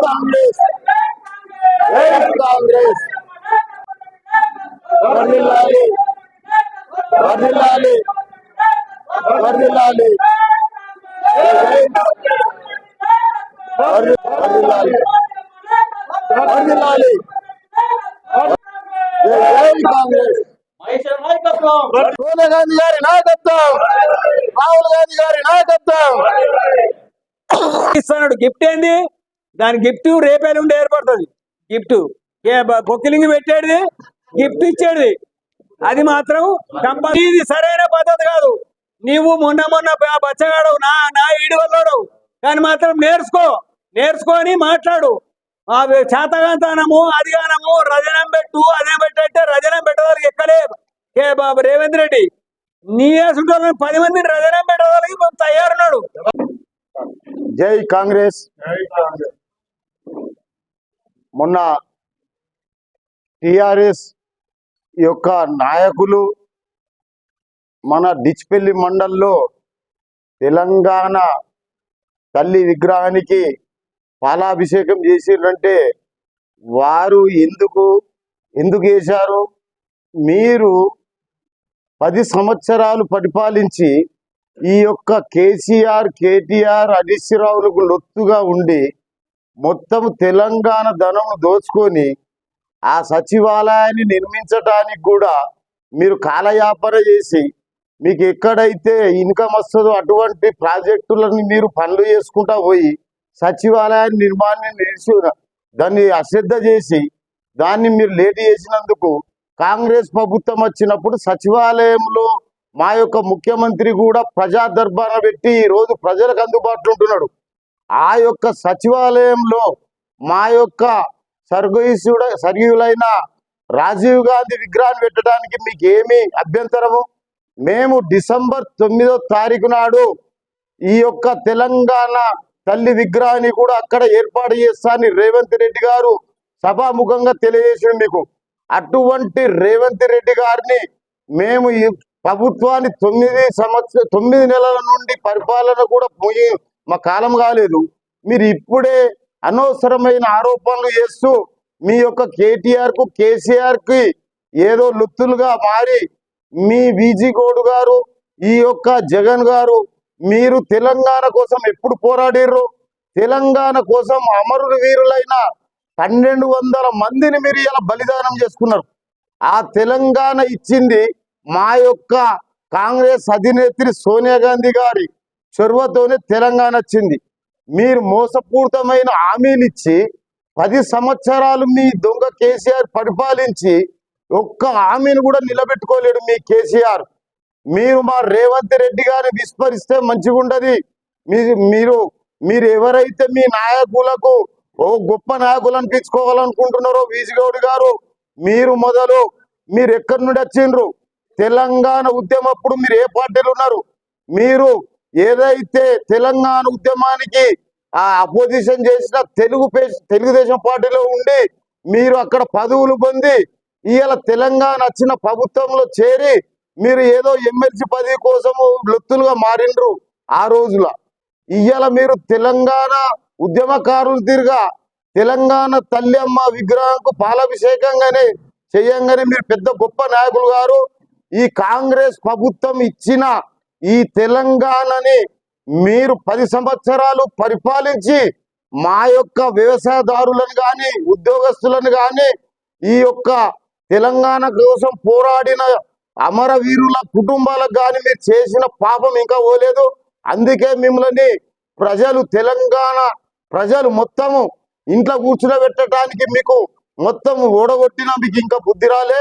కాంగ్రెస్ కాంగ్రెస్ వర్ధి- వర్ధిల్లాలి వర్ధిల్లాలి జై జై కాంగ్రెస్ సోనియా గాంధీ గారి నాయకత్వం. రాహుల్ గాంధీ గారి నాయకత్వం. ఇస్తున్నాడు గిఫ్ట్ ఏంది? దాని గిఫ్ట్ రేపే నుండి ఏర్పడుతుంది. గిఫ్ట్ బొక్కిలింగ్ పెట్టేది? గిఫ్ట్ ఇచ్చేది. అది మాత్రం కంపల్సరీ ఇది సరైన పద్ధతి కాదు. నీవు మొన్న మొన్న బచ్చగాడు నా నా ఈడు వల్లడు కానీ మాత్రం నేర్చుకో. నేర్చుకొని మాట్లాడు. ఆ చేతగాంతనము అదిగానము రజనం పెట్టు అదే పెట్టంటే రజనం పెట్టడానికి ఎక్కలే. కే బాబు రేవంత్ రెడ్డి. నీ వేసుకుంటే పది మందిని రజనం పెట్టడానికి తయారున్నాడు. జై కాంగ్రెస్. మొన్న టిఆర్ఎస్ యొక్క నాయకులు మన డిచ్పెల్లి మండల్లో తెలంగాణ తల్లి విగ్రహానికి పాలాభిషేకం చేసిరంటే వారు ఎందుకు ఎందుకు వేశారు మీరు పది సంవత్సరాలు పరిపాలించి ఈ యొక్క కేసీఆర్ కేటీఆర్ హరీష్ లొత్తుగా ఉండి మొత్తం తెలంగాణ ధనము దోచుకొని ఆ సచివాలయాన్ని నిర్మించడానికి కూడా మీరు కాలయాపన చేసి మీకు ఎక్కడైతే ఇన్కమ్ వస్తుందో అటువంటి ప్రాజెక్టులను మీరు పనులు చేసుకుంటా పోయి సచివాలయాన్ని నిర్మాణాన్ని నిలిచి దాన్ని అశ్రద్ధ చేసి దాన్ని మీరు లేట్ చేసినందుకు కాంగ్రెస్ ప్రభుత్వం వచ్చినప్పుడు సచివాలయంలో మా యొక్క ముఖ్యమంత్రి కూడా ప్రజా దర్బాన పెట్టి ఈ రోజు ప్రజలకు అందుబాటులో ఉంటున్నాడు. ఆ యొక్క సచివాలయంలో మా యొక్క స్వర్గీయుడ స్వర్గీయులైన రాజీవ్ గాంధీ విగ్రహాన్ని పెట్టడానికి మీకు ఏమి అభ్యంతరము? మేము డిసెంబర్ తొమ్మిదో తారీఖు నాడు ఈ యొక్క తెలంగాణ తల్లి విగ్రహాన్ని కూడా అక్కడ ఏర్పాటు చేస్తానని రేవంత్ రెడ్డి గారు సభాముఖంగా తెలియజేసింది మీకు. అటువంటి రేవంత్ రెడ్డి గారిని మేము ఈ ప్రభుత్వాన్ని తొమ్మిది సంవత్సరం తొమ్మిది నెలల నుండి పరిపాలన కూడా పోయి మా కాలం కాలేదు. మీరు ఇప్పుడే అనవసరమైన ఆరోపణలు చేస్తూ మీ యొక్క కేటీఆర్కు కేసీఆర్కి ఏదో లుత్తులుగా మారి మీ వీజీ గౌడ్ గారు ఈ యొక్క జగన్ గారు మీరు తెలంగాణ కోసం ఎప్పుడు పోరాడిర్రు? తెలంగాణ కోసం అమరుడు వీరులైన పన్నెండు వందల మందిని మీరు ఇలా బలిదానం చేసుకున్నారు. ఆ తెలంగాణ ఇచ్చింది మా యొక్క కాంగ్రెస్ అధినేత్రి సోనియా గాంధీ గారి చొరవతోనే తెలంగాణ వచ్చింది. మీరు మోసపూరితమైన హామీలు పది సంవత్సరాలు మీ దొంగ కేసీఆర్ పరిపాలించి ఒక్క హామీని కూడా నిలబెట్టుకోలేడు మీ కేసీఆర్. మీరు మా రేవంత్ రెడ్డి గారిని విస్మరిస్తే మంచిగుండది. మీ- మీరు మీరు ఎవరైతే మీ నాయకులకు ఓ గొప్ప నాయకులు అనిపించుకోవాలనుకుంటున్నారో వీజిగౌడ్ గారు మీరు మొదలు మీరు ఎక్కడి నుండి వచ్చిండ్రు? తెలంగాణ ఉద్యమప్పుడు మీరు ఏ పార్టీలు ఉన్నారు? మీరు ఏదైతే తెలంగాణ ఉద్యమానికి ఆ అపోజిషన్ చేసిన తెలుగు పే- తెలుగుదేశం పార్టీలో ఉండి మీరు అక్కడ పదవులు పొంది ఇవాళ తెలంగాణ వచ్చిన ప్రభుత్వంలో చేరి మీరు ఏదో ఎమ్మెల్సీ పదవి కోసము లొత్తులుగా మారిండ్రు ఆ రోజుల. ఇవాళ మీరు తెలంగాణ ఉద్యమకారులు తిరిగా తెలంగాణ తల్లి అమ్మ విగ్రహంకు పాలాభిషేకంగానే చేయంగానే మీరు పెద్ద గొప్ప నాయకులు గారు. ఈ కాంగ్రెస్ ప్రభుత్వం ఇచ్చిన ఈ తెలంగాణని మీరు పది సంవత్సరాలు పరిపాలించి మా యొక్క వ్యవసాయదారులను కానీ ఉద్యోగస్తులను కానీ ఈ యొక్క తెలంగాణ కోసం పోరాడిన అమరవీరుల కుటుంబాలకు కానీ మీరు చేసిన పాపం ఇంకా పోలేదు. అందుకే మిమ్మల్ని ప్రజలు తెలంగాణ ప్రజలు మొత్తము ఇంట్లో కూర్చునబెట్టడానికి మీకు మొత్తం ఓడగొట్టినా మీకు ఇంకా బుద్ధి రాలే.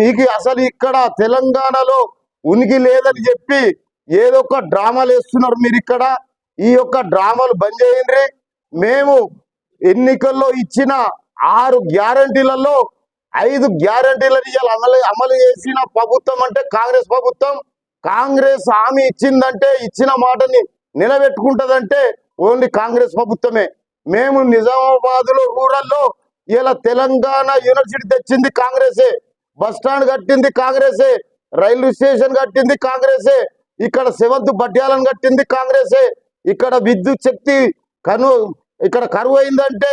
మీకు అసలు ఇక్కడ తెలంగాణలో ఉనికి లేదని చెప్పి ఏదో ఒక డ్రామాలు వేస్తున్నారు మీరు ఇక్కడ. ఈ యొక్క డ్రామాలు బంద్ చేయండి. మేము ఎన్నికల్లో ఇచ్చిన ఆరు గ్యారంటీలలో ఐదు గ్యారంటీలను ఇవాళ అమలు అమలు చేసిన ప్రభుత్వం అంటే కాంగ్రెస్ ప్రభుత్వం. కాంగ్రెస్ హామీ ఇచ్చిందంటే ఇచ్చిన మాటని నిలబెట్టుకుంటదంటే ఓన్లీ కాంగ్రెస్ ప్రభుత్వమే. మేము నిజామాబాద్లో రూరల్లో ఇలా తెలంగాణ యూనివర్సిటీ తెచ్చింది కాంగ్రెసే. బస్ స్టాండ్ కట్టింది కాంగ్రెసే. రైల్వే స్టేషన్ కట్టింది కాంగ్రెసే. ఇక్కడ సెవెంత్ బడ్యాలను కట్టింది కాంగ్రెసే. ఇక్కడ విద్యుత్ శక్తి కను ఇక్కడ కరువు అయిందంటే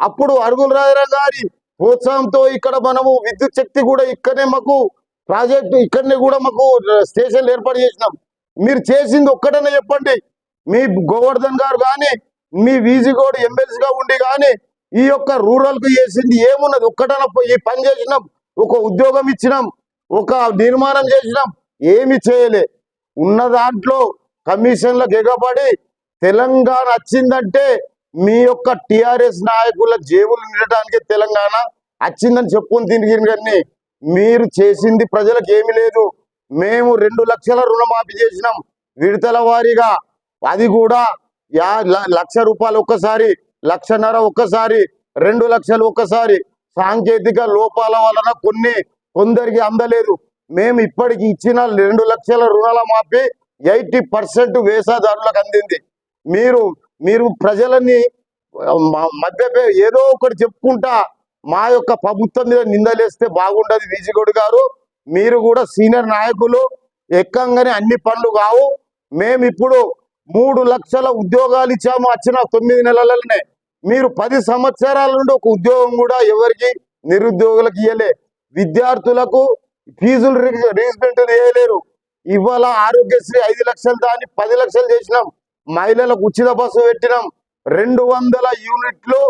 అప్పుడు అరుగుల రాజరావు గారి ప్రోత్సాహంతో ఇక్కడ మనము విద్యుత్ శక్తి కూడా ఇక్కడనే మాకు ప్రాజెక్టు ఇక్కడనే కూడా మాకు స్టేషన్లు ఏర్పాటు చేసినాం. మీరు చేసింది ఒక్కటనే చెప్పండి. మీ గోవర్ధన్ గారు కానీ మీ వీజీగోడ్ ఎమ్మెల్సీగా ఉండి కానీ ఈ యొక్క రూరల్కు చేసింది ఏమున్నది? ఒక్కటన ఈ పని చేసినాం. ఒక ఉద్యోగం ఇచ్చినాం. ఒక నిర్మాణం చేసినాం. ఏమి చేయలే. ఉన్న దాంట్లో కమిషన్లకు ఎగబడి తెలంగాణ వచ్చిందంటే మీ యొక్క టిఆర్ఎస్ నాయకుల జేబులు నిండటానికి తెలంగాణ వచ్చిందని చెప్పుకుని తిరిగిన కానీ మీరు చేసింది ప్రజలకు ఏమీ లేదు. మేము రెండు లక్షల రుణమాఫీ చేసినాం. విడతల వారీగా అది కూడా యా ల- లక్ష రూపాయలు ఒక్కసారి లక్షన్నర ఒక్కసారి రెండు లక్షలు ఒక్కసారి సాంకేతిక లోపాల వలన కొన్ని కొందరికి అందలేదు. మేము ఇప్పటికి ఇచ్చిన రెండు లక్షల రుణాల మాఫీ ఎయిటీ పర్సెంట్ వేసాదారులకు అందింది. మీరు మీరు ప్రజలని మధ్య ఏదో ఒకటి చెప్పుకుంటా మా యొక్క ప్రభుత్వం మీద నిందలేస్తే బాగుండదు విజయగౌడ్ గారు. మీరు కూడా సీనియర్ నాయకులు ఎక్కంగానే అన్ని పనులు కావు. మేము ఇప్పుడు మూడు లక్షల ఉద్యోగాలు ఇచ్చాము వచ్చిన తొమ్మిది నెలలనే. మీరు పది సంవత్సరాల నుండి ఒక ఉద్యోగం కూడా ఎవరికి నిరుద్యోగులకు ఇయ్యలే. విద్యార్థులకు ఫీజులు రీజమెంట్ చేయలేరు. ఇవాళ ఆరోగ్యశ్రీ ఐదు లక్షలు దాన్ని పది లక్షలు చేసినాం. మహిళలకు ఉచిత బస్సు పెట్టినాం. రెండు వందల యూనిట్లు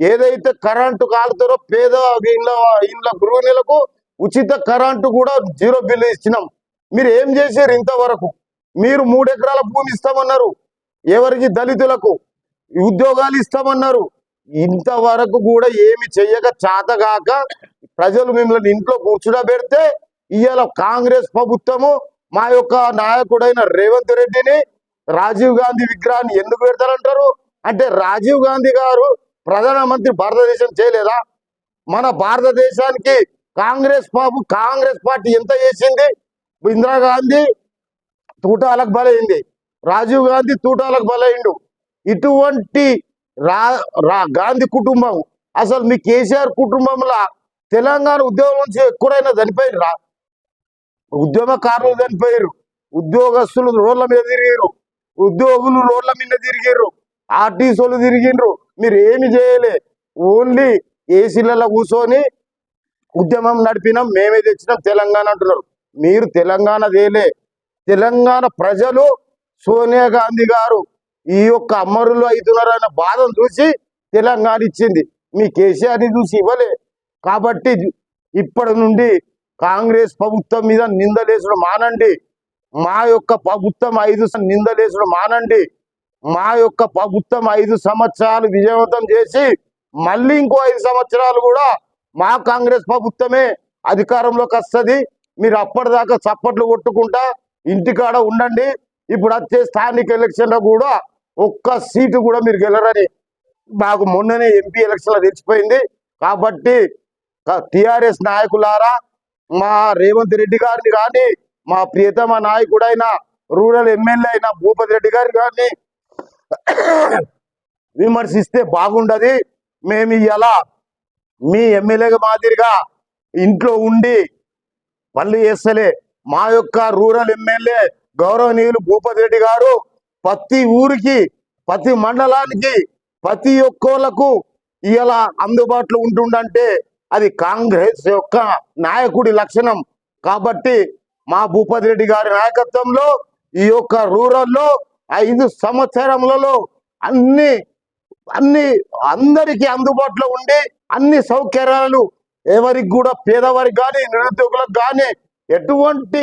ఏదైతే కరెంటు కాలుతారో పేద ఇళ్ళ ఇళ్ళ గృహిణులకు ఉచిత కరెంటు కూడా జీరో బిల్లు ఇచ్చినాం. మీరు ఏం చేశారు ఇంతవరకు? మీరు మూడు ఎకరాల భూమి ఇస్తామన్నారు. ఎవరికి? దళితులకు. ఉద్యోగాలు ఇస్తామన్నారు. ఇంతవరకు కూడా ఏమి చెయ్యక చాతగాక ప్రజలు మిమ్మల్ని ఇంట్లో కూర్చునబెడితే ఇవాళ కాంగ్రెస్ ప్రభుత్వము మా యొక్క నాయకుడైన రేవంత్ రెడ్డిని రాజీవ్ గాంధీ విగ్రహాన్ని ఎందుకు పెడతారంటారు? అంటే రాజీవ్ గాంధీ గారు ప్రధానమంత్రి భారతదేశం చేయలేదా? మన భారతదేశానికి కాంగ్రెస్ పాపు కాంగ్రెస్ పార్టీ ఎంత చేసింది? ఇందిరాగాంధీ తూటాలకు బలైంది. రాజీవ్ గాంధీ తూటాలకు బలైండు. ఇటువంటి రా గాంధీ కుటుంబం అసలు మీ కేసీఆర్ కుటుంబంలో తెలంగాణ ఉద్యోగం నుంచి ఎక్కడైనా రా ఉద్యమకారులు చనిపోయారు ఉద్యోగస్తులు రోడ్ల మీద తిరిగారు ఉద్యోగులు రోడ్ల మీద తిరిగారు ఆర్టీసీలు తిరిగిండ్రు మీరు ఏమి చేయలే. ఓన్లీ ఏసీలలో కూర్చొని ఉద్యమం నడిపినాం మేమే తెచ్చినాం తెలంగాణ అంటున్నారు. మీరు తెలంగాణ దేలే తెలంగాణ ప్రజలు సోనియా గాంధీ గారు ఈ యొక్క అమరులు అవుతున్నారన్న బాధను చూసి తెలంగాణ ఇచ్చింది. మీ కేసీఆర్ని చూసి ఇవ్వలే. కాబట్టి ఇప్పటి నుండి కాంగ్రెస్ ప్రభుత్వం మీద నిందలేసుడు మానండి. మా యొక్క ప్రభుత్వం ఐదు నిందలేసుడు మానండి. మా యొక్క ప్రభుత్వం ఐదు సంవత్సరాలు విజయవంతం చేసి మళ్ళీ ఇంకో ఐదు సంవత్సరాలు కూడా మా కాంగ్రెస్ ప్రభుత్వమే అధికారంలోకి వస్తుంది. మీరు అప్పటిదాకా చప్పట్లు కొట్టుకుంటా ఇంటికాడ ఉండండి. ఇప్పుడు వచ్చే స్థానిక ఎలక్షన్లో కూడా ఒక్క సీటు కూడా మీరు గెలరని మాకు మొన్ననే ఎంపీ ఎలక్షన్లో తెచ్చిపోయింది కాబట్టి టిఆర్ఎస్ నాయకులారా మా రేవంత్ రెడ్డి గారిని కానీ మా ప్రియతమ నాయకుడైన రూరల్ ఎమ్మెల్యే అయిన భూపతి రెడ్డి గారిని కానీ విమర్శిస్తే బాగుండదు. మేము ఇలా మీ ఎమ్మెల్యే మాదిరిగా ఇంట్లో ఉండి పనులు చేస్తలే. మా యొక్క రూరల్ ఎమ్మెల్యే గౌరవనీయులు భూపతి రెడ్డి గారు ప్రతి ఊరికి ప్రతి మండలానికి ప్రతి ఒక్కళ్ళకు ఇలా అందుబాటులో ఉంటుండంటే అది కాంగ్రెస్ యొక్క నాయకుడి లక్షణం. కాబట్టి మా భూపతి రెడ్డి గారి నాయకత్వంలో ఈ యొక్క రూరల్లో ఐదు సంవత్సరములలో అన్ని అన్ని అందరికీ అందుబాటులో ఉండి అన్ని సౌకర్యాలు ఎవరికి కూడా పేదవారికి కానీ నిరుద్యోగులకు కానీ ఎటువంటి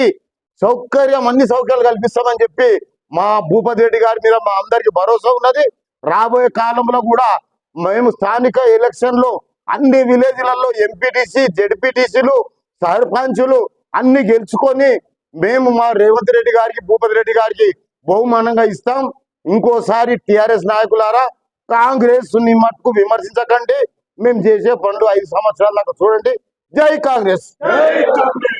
సౌకర్యం అన్ని సౌకర్యాలు కల్పిస్తామని చెప్పి మా భూపతి రెడ్డి గారి మీద మా అందరికి భరోసా ఉన్నది. రాబోయే కాలంలో కూడా మేము స్థానిక ఎలక్షన్లో అన్ని విలేజ్లలో ఎంపీటీసీ జెడ్పీటీసీలు సర్పంచులు అన్ని గెలుచుకొని మేము మా రేవంత్ రెడ్డి గారికి భూపతి రెడ్డి గారికి బహుమానంగా ఇస్తాం. ఇంకోసారి టిఆర్ఎస్ నాయకులారా కాంగ్రెస్ని మట్టుకు విమర్శించకండి. మేము చేసే పనులు ఐదు సంవత్సరాల దాకా చూడండి. జై కాంగ్రెస్! జై కాంగ్రెస్!